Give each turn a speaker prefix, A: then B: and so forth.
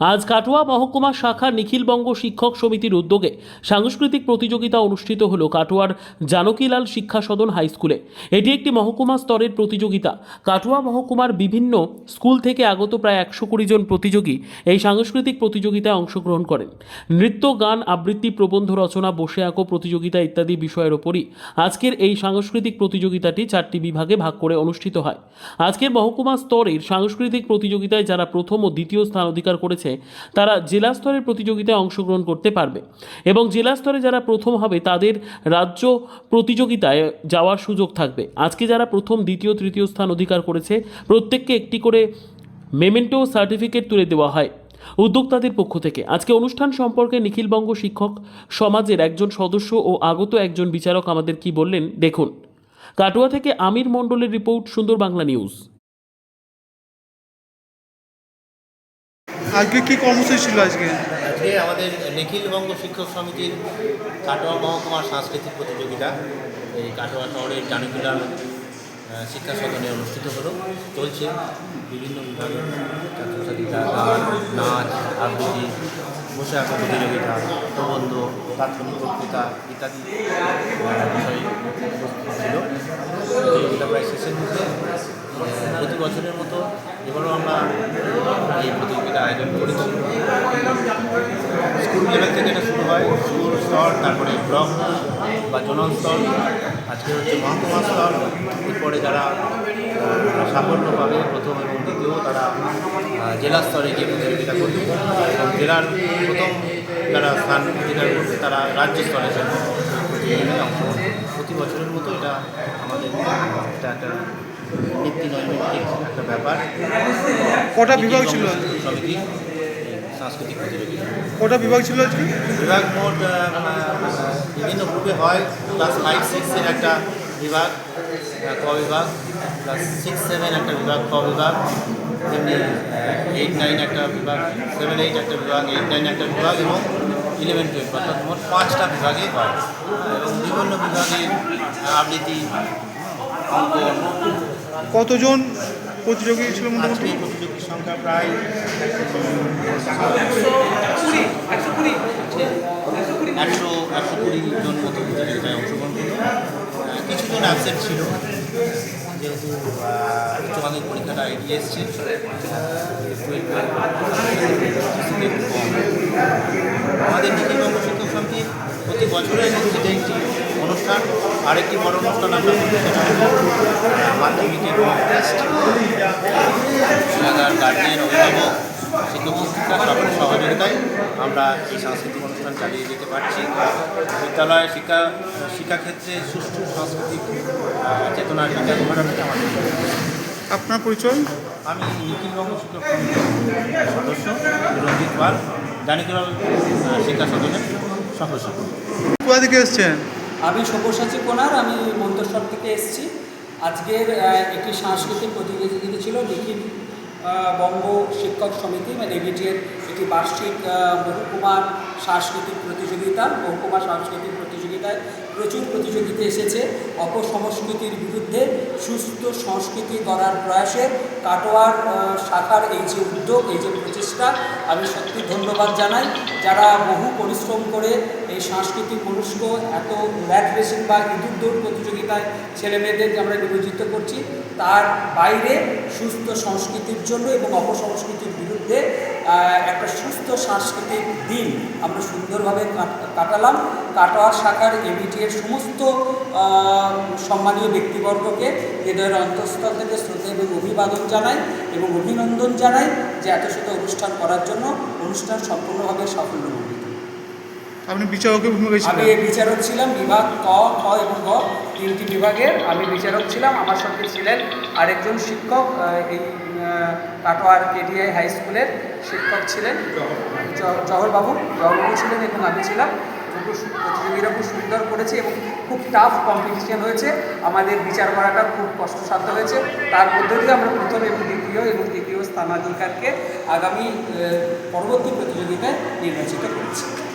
A: আজ কাটোয়া মহকুমা শাখা নিখিলবঙ্গ শিক্ষক সমিতির উদ্যোগে সাংস্কৃতিক প্রতিযোগিতা অনুষ্ঠিত হলো কাটোয়ার জানকীলাল শিক্ষা সদন হাই স্কুলে। এটি একটি মহকুমা স্তরের প্রতিযোগিতা। কাটোয়া মহকুমার বিভিন্ন স্কুল থেকে আগত প্রায় একশো কুড়ি জন প্রতিযোগী এই সাংস্কৃতিক প্রতিযোগিতায় অংশগ্রহণ করেন। নৃত্য, গান, আবৃত্তি, প্রবন্ধ রচনা, বসে আঁকো প্রতিযোগিতা ইত্যাদি বিষয়ের ওপরই আজকের এই সাংস্কৃতিক প্রতিযোগিতাটি চারটি বিভাগে ভাগ করে অনুষ্ঠিত হয়। আজকের মহকুমা স্তরের সাংস্কৃতিক প্রতিযোগিতায় যারা প্রথম ও দ্বিতীয় স্থান অধিকার করেছে তারা জেলা স্তরের প্রতিযোগিতায় অংশগ্রহণ করতে পারবে। এবং জেলা স্তরে যারা প্রথম হবে, তাদের রাজ্য প্রতিযোগিতায় যাওয়ার সুযোগ থাকবে। আজকে যারা প্রথম, দ্বিতীয়, তৃতীয় স্থান অধিকার করেছে, প্রত্যেককে একটি করে মেমেন্টো সার্টিফিকেট তুলে দেওয়া হয় উদ্যোক্তাদের পক্ষ থেকে। আজকে অনুষ্ঠান সম্পর্কে নিখিলবঙ্গ শিক্ষক সমাজের একজন সদস্য ও আগত একজন বিচারক আমাদের কি বললেন, দেখুন। কাটোয়া থেকে আমির মণ্ডলের রিপোর্ট সুন্দর বাংলা নিউজ।
B: আজকে কি কর্মসূচি ছিল আজকে?
C: আজকে আমাদের নিখিলবঙ্গ শিক্ষক সমিতির কাটোয়া মহকুমার সাংস্কৃতিক প্রতিযোগিতা, এই কাটোয়া শহরের জানুকুলাল শিক্ষা সদনে অনুষ্ঠিত হলো। চলছে বিভিন্ন বিভাগের ছাত্রছাত্রীরা, গান, নাচ, আবৃত্তি, বসে আঁকা প্রতিযোগিতা, প্রবন্ধ, তাৎক্ষণিক বক্তৃতা ইত্যাদি বিষয় ছিল। প্রতিযোগিতা প্রায় শেষের মধ্যে প্রতি বছরের মতো এবারও আমরা এই প্রতিযোগিতা আয়োজন করেছি। স্কুল লেভেল থেকে এটা শুরু হয়। স্কুল স্তর তারপরে ব্লক বা জোনাল স্তর আজকে হচ্ছে মহকুমা স্তর এরপরে যারা সাফল্য পাবে প্রথম এবং দ্বিতীয়, তারা জেলা স্তরে গিয়ে প্রতিযোগিতা করবে। এবং জেলার প্রথম যারা স্থান অধিকার করবে, তারা রাজ্য স্তরে প্রতিযোগিতায় অংশগ্রহণ। প্রতি বছরের মতো এটা আমাদের এটা একটা একটা ব্যাপার।
B: কটা বিভাগ ছিল?
C: সমিতি সাংস্কৃতিক প্রতিযোগিতা
B: কটা বিভাগ ছিল আজকে?
C: বিভাগ মোট বিভিন্ন গ্রুপে হয় ক্লাস ফাইভ সিক্সের একটা বিভাগ ক বিভাগ ক্লাস সিক্স সেভেন একটা বিভাগ ক বিভাগ তেমনি এইট নাইন একটা বিভাগ সেভেন এইট একটা বিভাগ এইট নাইন একটা বিভাগ এবং ইলেভেন টুয়েলভ অর্থাৎ মোট পাঁচটা বিভাগে হয়। এবং বিভিন্ন বিভাগে আবৃত্তি অঙ্কন
B: কতজন প্রতিযোগী ছিল মোটামুটি?
C: প্রতিযোগীর সংখ্যা প্রায় একশো একশো কুড়ি। জন প্রতিযোগিতায় অংশগ্রহণ করল। কিছুজন অ্যাবসেন্ট ছিল। যেহেতু আহ, উচ্চ মাধ্যমিক পরীক্ষাটা এগিয়ে এসছে আমাদের নিখিলবঙ্গ শিক্ষক সমিতির প্রতি বছরের এটা একটি অনুষ্ঠান আরেকটি বড় অনুষ্ঠান আমরা মাধ্যমিকের টেস্ট গার্জিয়ান অভিভাবক শিক্ষক শিক্ষিকা সকল সহযোগিতায় আমরা এই সাংস্কৃতিক অনুষ্ঠান চালিয়ে যেতে পারছি। বিদ্যালয় শিক্ষা শিক্ষাক্ষেত্রে সুষ্ঠু সাংস্কৃতিক চেতনার বিকাশ ঘটানোটা আমাদের
B: আপনার পরিচয়?
C: আমি নিখিলবঙ্গ শিক্ষক সদস্য রঞ্জিত পাল জানিকুলাল শিক্ষা সদনের সদস্য।
B: কোথা থেকে এসছেন?
D: আমি সব্যসাচী কোনার আমি মন্তসর থেকে এসেছি। আজকের একটি সাংস্কৃতিক প্রতিযোগিতা ছিল নিখিল বঙ্গ শিক্ষক সমিতি মানে এবিটিএর একটি বার্ষিক আহ, মহকুমার সাংস্কৃতিক প্রতিযোগিতা মহকুমা সাংস্কৃতিক প্রতিযোগিতায় প্রচুর প্রতিযোগিতা এসেছে। অপসংস্কৃতির বিরুদ্ধে সুস্থ সংস্কৃতি গড়ার প্রয়াসে কাটোয়ার শাখার এই যে উদ্যোগ এই যে প্রচেষ্টা আমি সত্যি ধন্যবাদ জানাই। যারা বহু পরিশ্রম করে এই সাংস্কৃতিক মনুষ্য এত ম্যাট রেসিং বা ইঁদুর দৌড় প্রতিযোগিতায় ছেলে মেয়েদেরকে আমরা নিয়োজিত করছি, তার বাইরে সুস্থ সংস্কৃতির জন্য এবং অপসংস্কৃতির বিরুদ্ধে একটা সুস্থ সাংস্কৃতিক দিন আমরা সুন্দরভাবে কাট- কাটালাম। কাটোয়ার শাখার এবিটি এর সমস্ত সম্মানীয় ব্যক্তিবর্গকে হৃদয়ের অন্তঃস্থল থেকে শ্রদ্ধা এবং অভিবাদন জানাই এবং অভিনন্দন জানাই যে এত শত অনুষ্ঠান করার জন্য অনুষ্ঠান সম্পূর্ণভাবে সাফল্যমণ্ডিত।
B: আপনি বিচারকের ভূমিকা
D: আমি বিচারক ছিলাম, বিভাগ ক, খ এবং গ তিনটি বিভাগের। আমি বিচারক ছিলাম, আমার সঙ্গে ছিলেন আরেকজন শিক্ষক এই কাটোয়ার কেডিআই হাই স্কুলের শিক্ষক ছিলেন। জহরবাবু জহরবাবু ছিলেন এবং আমি ছিলাম। সু- প্রতিযোগীরা খুব সুন্দর করেছে এবং খুব টাফ কম্পিটিশন হয়েছে। আমাদের বিচার করাটা খুব কষ্টসাধ্য হয়েছে। তার মধ্যে দিয়ে আমরা প্রথম এবং দ্বিতীয় এবং তৃতীয় স্থানাধিকারকে আগামী পরবর্তী প্রতিযোগিতায় নির্বাচিত করেছি।